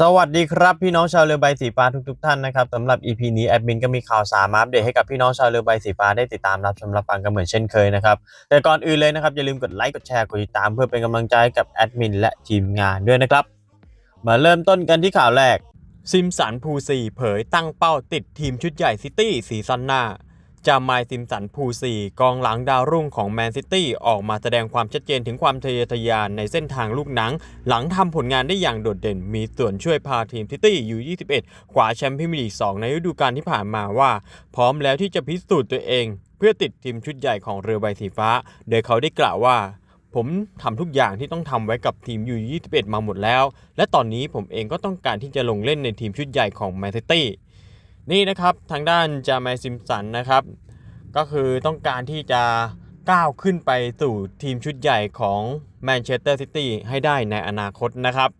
สวัสดีครับพี่น้องชาวเรือใบสีฟ้าทุกๆท่านนะครับสำหรับ EP นี้แอดมินก็มีข่าวสารมาอัปเดตให้กับพี่น้องชาวเรือใบสีฟ้าได้ติดตามรับชมรับฟังกันเหมือนเช่นเคยนะครับแต่ก่อนอื่นเลยนะครับอย่าลืมกดไลค์กดแชร์กดติดตามเพื่อเป็นกำลังใจกับแอดมินและทีมงานด้วยนะครับ มาเริ่มต้นกันที่ข่าวแรกซิมสันภูซีเผยตั้งเป้าติดทีมชุดใหญ่ซิตี้ซีซั่นหน้า จามายซิมสันภูซี กองหลังดาวรุ่งของแมนซิตี้ออกมาแสดงความชัดเจนถึงความทะเยอทะยานในเส้นทางลูกหนัง หลังทำผลงานได้อย่างโดดเด่น มีส่วนช่วยพาทีมซิตี้อยู่ 21ขวาแชมป์พรีเมียร์ลีก 2 ในฤดูกาลที่ผ่านมาว่า พร้อมแล้วที่จะพิสูจน์ตัวเอง เพื่อติดทีมชุดใหญ่ของเรือใบสีฟ้า โดยเขาได้กล่าวว่าผมทำทุกอย่างที่ต้องทำไว้กับทีมยู21มาหมดแล้ว และตอนนี้ผมเองก็ต้องการที่จะลงเล่นในทีมชุดใหญ่ของแมนซิตี้นี่นะครับ ทางด้านจาแมซิมสันนะครับ ก็คือต้องการที่จะก้าวขึ้นไปสู่ทีมชุดใหญ่ของแมนเชสเตอร์ซิตี้ให้ได้ในอนาคตนะครับ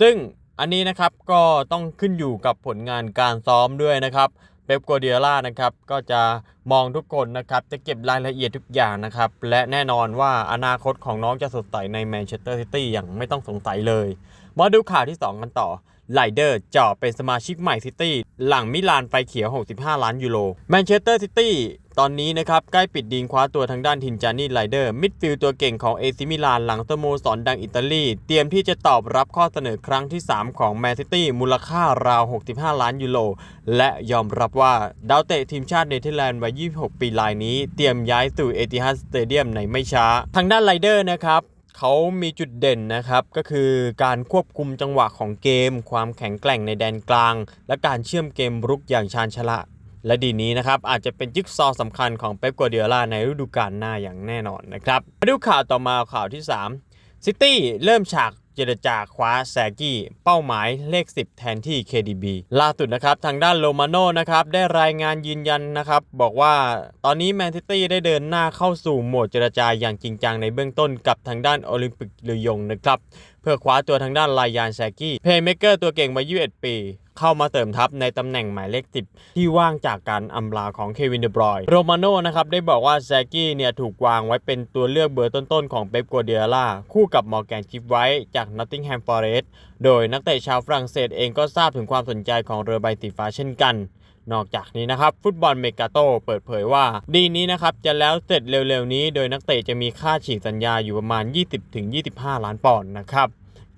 ซึ่งอันนี้นะครับก็ต้องขึ้นอยู่กับผลงานการซ้อมด้วยนะครับเป๊ปกัวเดียล่านะครับก็จะมองทุกคนนะครับจะเก็บรายละเอียดทุกอย่างนะครับและแน่นอนว่าอนาคตของน้องจะสดใสในแมนเชสเตอร์ซิตี้อย่างไม่ต้องสงสัยเลย มาดูข่าวที่ 2 กันต่อ ไลเดอร์เจาะเป็นสมาชิกใหม่ซิตี้หลังมิลานไฟเขียว 65 ล้านยูโรแมนเชสเตอร์ซิตี้ตอนนี้นะครับ ใกล้ปิดดีลคว้าตัวทางด้านทินจานี่ไลเดอร์มิดฟิลด์ตัวเก่งของเอซิมิลานหลังสโมสรดังอิตาลี เตรียมที่จะตอบรับข้อเสนอครั้งที่ 3 ของแมนซิตี้มูลค่าราว 65 ล้านยูโรและยอมรับว่า ดาวเตะทีมชาติเนเธอร์แลนด์วัย 26 ปีรายนี้ เตรียมย้ายสู่เอติฮัดสเตเดียมในไม่ช้า ทางด้านไลเดอร์นะครับ เขามีจุดเด่นนะครับ ก็คือการควบคุมจังหวะของเกม ความแข็งแกร่งในแดนกลาง และการเชื่อมเกมรุกอย่างชาญฉลาดและดีนี้นะครับ อาจจะเป็นจิ๊กซอสสำคัญของเป๊ปกัวเดียล่าในฤดูกาลหน้าอย่างแน่นอนนะครับมาดูข่าวต่อมาข่าวที่ 3ซิตี้เริ่มฉาก เจรจาคว้าแซกี้เป้าหมายเลข 10 แทนที่ KDB ล่าสุดนะครับทางด้านโลมาโนนะครับได้รายงานยืนยันนะครับบอกว่าตอนนี้แมนซิตี้ได้เดินหน้าเข้าสู่โหมดเจรจาอย่างจริงจังในเบื้องต้นกับทางด้านโอลิมปิกลือยงนะครับเพื่อคว้าตัวทางด้านลายยานแซกี้เพย์เมเกอร์ตัวเก่งวัย21ปี เข้ามาเติมทัพในตำแหน่งหมายเลข 10 ที่ว่างจากการอำลาของเควินเดบรอยโรมาโน่นะครับได้บอกว่าแซกี้เนี่ยถูกวางไว้เป็นตัวเลือกเบอร์ต้นๆของเป๊ปกัวเดียล่าคู่กับมอร์แกนชิฟไว้จากนอตติงแฮมฟอร์เรสต์โดยนักเตะชาวฝรั่งเศสเองก็ทราบถึงความสนใจของเรือใบสีฟ้าเช่นกันนอกจากนี้นะครับ ฟุตบอลเมกาโตเปิดเผยว่า ดีนี้นะครับ จะแล้วเสร็จเร็วๆนี้ โดยนักเตะจะมีค่าฉีกสัญญาอยู่ประมาณ 20-25 ล้านปอนด์นะครับ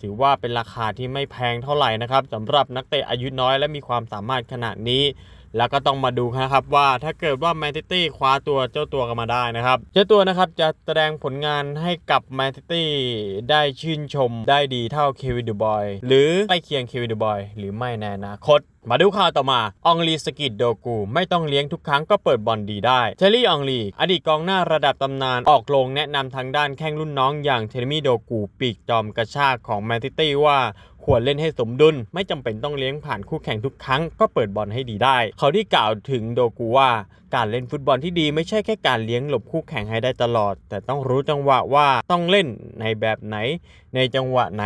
ถือว่าเป็นราคาที่ไม่แพงเท่าไหร่นะครับสำหรับนักเตะอายุน้อยและมีความสามารถขนาดนี้ แล้วก็ต้องมาดูนะครับว่าถ้าเกิดว่าแมนซิตี้คว้าตัวเจ้าตัวกันมาได้นะครับ เจ้าตัวนะครับจะแสดงผลงานให้กับแมนซิตี้ได้ชื่นชมได้ดีเท่าเควินดูบอยหรือใกล้เคียงเควินดูบอยหรือไม่ในอนาคตมาดูข่าวต่อมาอองลีสกิดโดกู ไม่ต้องเลี้ยงทุกครั้งก็เปิดบอลดีได้ เทลลี่อองลี อดีตกองหน้าระดับตำนาน ออกโรงแนะนำทางด้านแข้งรุ่นน้องอย่างเทเลมี่โดกู ปีกจอมกระชากของแมนซิตี้ว่า ควรเล่นให้สมดุล ไม่จำเป็นต้องเลี้ยงผ่านคู่แข่งทุกครั้งก็เปิดบอลให้ดีได้ เขาที่กล่าวถึงโดกูว่า การเล่นฟุตบอลที่ดีไม่ใช่แค่การเลี้ยงหลบคู่แข่งให้ได้ตลอด แต่ต้องรู้จังหวะว่าต้องเล่นในแบบไหน ในจังหวะไหน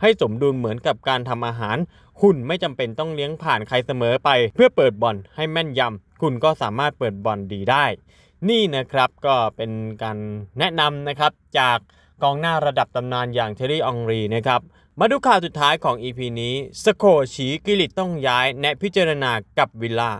ให้สมดุลเหมือนกับการทำอาหาร คุณไม่จำเป็นต้องเลี้ยงผ่านใครเสมอไป เพื่อเปิดบอลให้แม่นยำคุณก็สามารถเปิดบอลดีได้ นี่นะครับก็เป็นการแนะนำนะครับจากกองหน้าระดับตำนานอย่างเทอรี่อองรีนะครับ มาดูข่าวสุดท้ายของ EP นี้สโคชีกิลิตต้องย้ายแนะพิจารณากับวิลล่า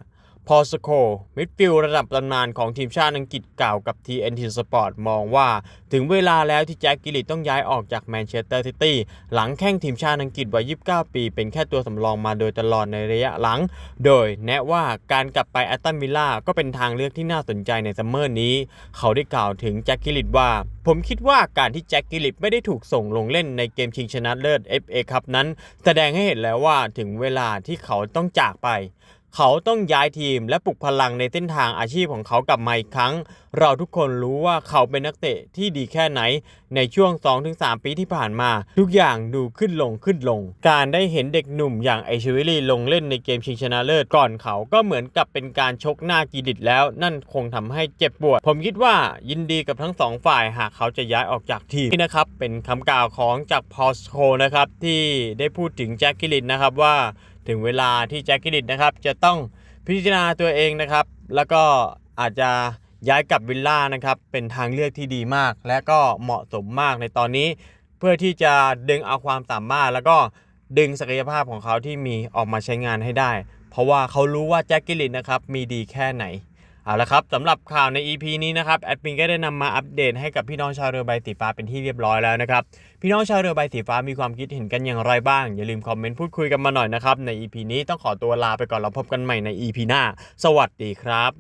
พอสโคมิดฟิลด์ระดับตำนานของทีมชาติอังกฤษกล่าวกับ TNT Sport มองว่า ถึงเวลาแล้วที่แจ็คกิลิตต้องย้ายออกจากแมนเชสเตอร์ซิตี้หลังแข้งทีมชาติอังกฤษวัย 29 ปี เป็นแค่ตัวสำรองมาโดยตลอดในระยะหลัง โดยแนะว่าการกลับไปแอตตันวิลล่าก็เป็นทางเลือกที่น่าสนใจในซัมเมอร์นี้ เขาได้กล่าวถึงแจ็คกิลิตว่า ผมคิดว่าการที่แจ็คกิลิตไม่ได้ถูกส่งลงเล่นในเกมชิงชนะเลิศ FA ครับนั้น แสดงให้เห็นแล้วว่าถึงเวลาที่เขาต้องจากไป เขาต้องย้ายทีมและปลุกพลังในเส้นทางอาชีพของเขากลับมาอีกครั้ง เราทุกคนรู้ว่าเขาเป็นนักเตะที่ดีแค่ไหน ในช่วง 2-3 ปีที่ผ่านมา ทุกอย่างดูขึ้นลงขึ้นลง การได้เห็นเด็กหนุ่มอย่างไอชิวิลี่ลงเล่นในเกมชิงชนะเลิศก่อนเขาก็เหมือนกับเป็นการชกหน้ากีดิตแล้ว นั่นคงทำให้เจ็บปวด ผมคิดว่ายินดีกับทั้งสองฝ่ายหากเขาจะย้ายออกจากทีมนี่นะครับเป็นคำกล่าวของจากพอสโคนะครับที่ได้พูดถึงแจ็คกิลินนะครับว่า ถึงเวลาที่แจ็คกิลิตนะครับ จะต้องพิจารณาตัวเองนะครับ แล้วก็อาจจะย้ายกลับวิลล่านะครับ เป็นทางเลือกที่ดีมาก และก็เหมาะสมมากในตอนนี้ เพื่อที่จะดึงเอาความสามารถ แล้วก็ดึงศักยภาพของเขาที่มีออกมาใช้งานให้ได้ เพราะว่าเขารู้ว่าแจ็คกิลลินนะครับมีดีแค่ไหน เอาละครับสำหรับข่าวใน EP นี้นะครับแอดมินก็ได้นำมาอัปเดตให้กับพี่น้องชาวเรือใบสีฟ้าเป็นที่เรียบร้อยแล้วนะครับพี่น้องชาวเรือใบสีฟ้ามีความคิดเห็นกันอย่างไรบ้าง อย่าลืมคอมเมนต์พูดคุยกันมาหน่อยนะครับใน EP นี้ต้องขอตัวลาไปก่อนเราพบกันใหม่ใน EP หน้า สวัสดีครับ